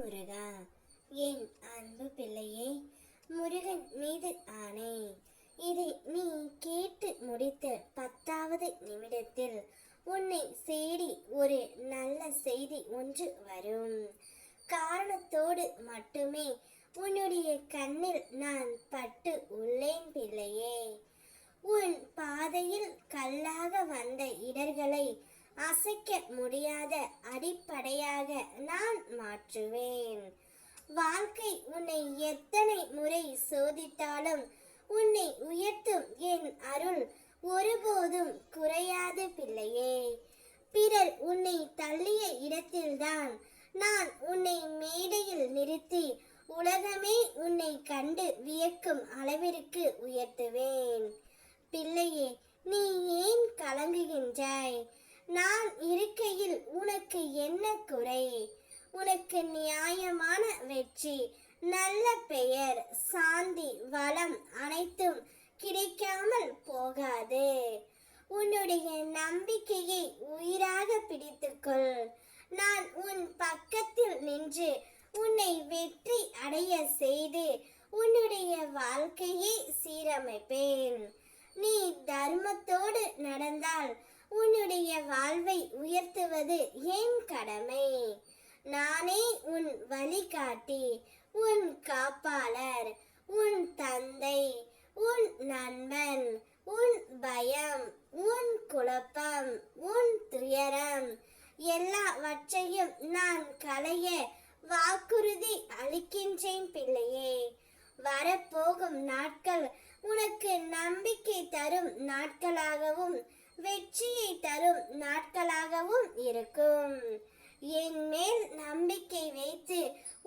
முருகா என் அன்பு பிள்ளையே முருகன் மீது ஆணை. இதை நீ கேட்டு முடித்த பத்தாவது நிமிடத்தில் உன்னை சேடி ஒரு நல்ல செய்தி ஒன்று வரும். காரணத்தோடு மட்டுமே உன்னுடைய கண்ணில் நான் பட்டு உள்ளேன் பிள்ளையே. உன் பாதையில் கல்லாக வந்த இடர்களை அசைக்க முடியாத அடிப்படையாக நான் மாற்றுவேன். வாழ்க்கை உன்னை எத்தனை முறை சோதித்தாலும் உன்னை உயர்த்தும் என் அருள் ஒருபோதும் குறையாது பிள்ளையே. பிறர் உன்னை தள்ளிய இடத்தில்தான் நான் உன்னை மேடையில் நிறுத்தி உலகமே உன்னை கண்டு வியக்கும் அளவிற்கு உயர்த்துவேன் பிள்ளையே நீ ஏன் கலங்குகின்றாய் நான் இருக்கையில் உனக்கு என்ன குறை. உனக்கு நியாயமான வெற்றி நல்ல பெயர் சாந்தி வளம் அனைத்தும் கிடைக்காமல் போகாது. உன்னுடைய நம்பிக்கையை உயிராக பிடித்துக்கொள். நான் உன் பக்கத்தில் நின்று உன்னை வெற்றி அடைய செய்து உன்னுடைய வாழ்க்கையை சீரமைப்பேன். நீ தர்மத்தோடு நடந்தால் உன்னுடைய வாழ்வை உயர்த்துவது என் கடமை. நானே உன் வழிகாட்டி உன் காப்பாளர் உன் தந்தை உன் நண்பன் உன் பயம் உன் குழப்பம் உன் துயரம். எல்லாவற்றையும் நான் களைய வாக்குறுதி அளிக்கின்றேன் பிள்ளையே. வரப்போகும் நாட்கள் உனக்கு நம்பிக்கை தரும் நாட்களாகவும் வெற்றியை தரும் நாட்களாகவும் இருக்கும். என் மேல் நம்பிக்கை வைத்து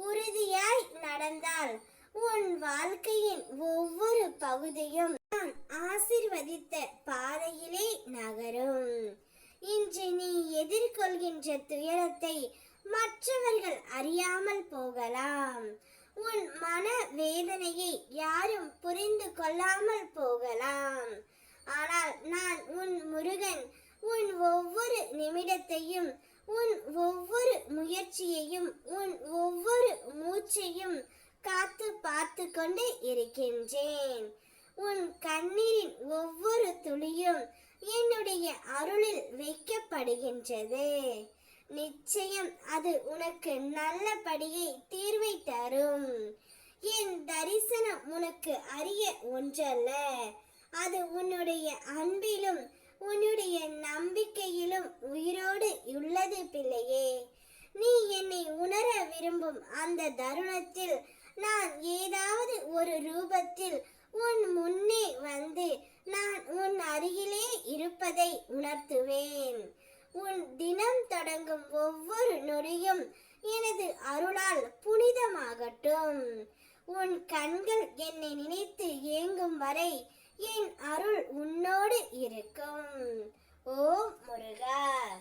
உறுதியாய் நடந்தால் உன் வாழ்க்கையின் ஒவ்வொரு பகுதியும் நான் ஆசிர்வதித்த பாதையிலே நகரும். இன்று நீ எதிர்கொள்கின்ற துயரத்தை மற்றவர்கள் அறியாமல் போகலாம். உன் மன வேதனையை யாரும் புரிந்து கொள்ளாமல் போகலாம் ஆனால் நான் உன் முருகன் உன் ஒவ்வொரு நிமிடத்தையும் உன் ஒவ்வொரு முயற்சியையும் உன் ஒவ்வொரு மூச்சையும் காத்து பார்த்து கொண்டு இருக்கின்றேன். உன் கண்ணீரின் ஒவ்வொரு துளியும் என்னுடைய அருளில் வைக்கப்படுகின்றது. நிச்சயம் அது உனக்கு நல்லபடியை தீர்வை தரும். என் தரிசனம் உனக்கு அரிய ஒன்றல்ல. அது உன்னுடைய அன்பிலும் உன்னுடைய நம்பிக்கையிலும் உயிரோடு உள்ளது பிள்ளையே நீ என்னை உணர விரும்பும் அந்த தருணத்தில் நான் ஏதாவது ஒரு ரூபத்தில் உன் முன்னே வந்து நான் உன் அருகிலே இருப்பதை உணர்த்துவேன். உன் தினம் தொடங்கும் ஒவ்வொரு நொடியும் எனது அருளால் புனிதமாகட்டும். உன் கண்கள் என்னை நினைத்து ஏங்கும் வரை என் அருள் உன்னோடு இருக்கும். ஓ முருகா!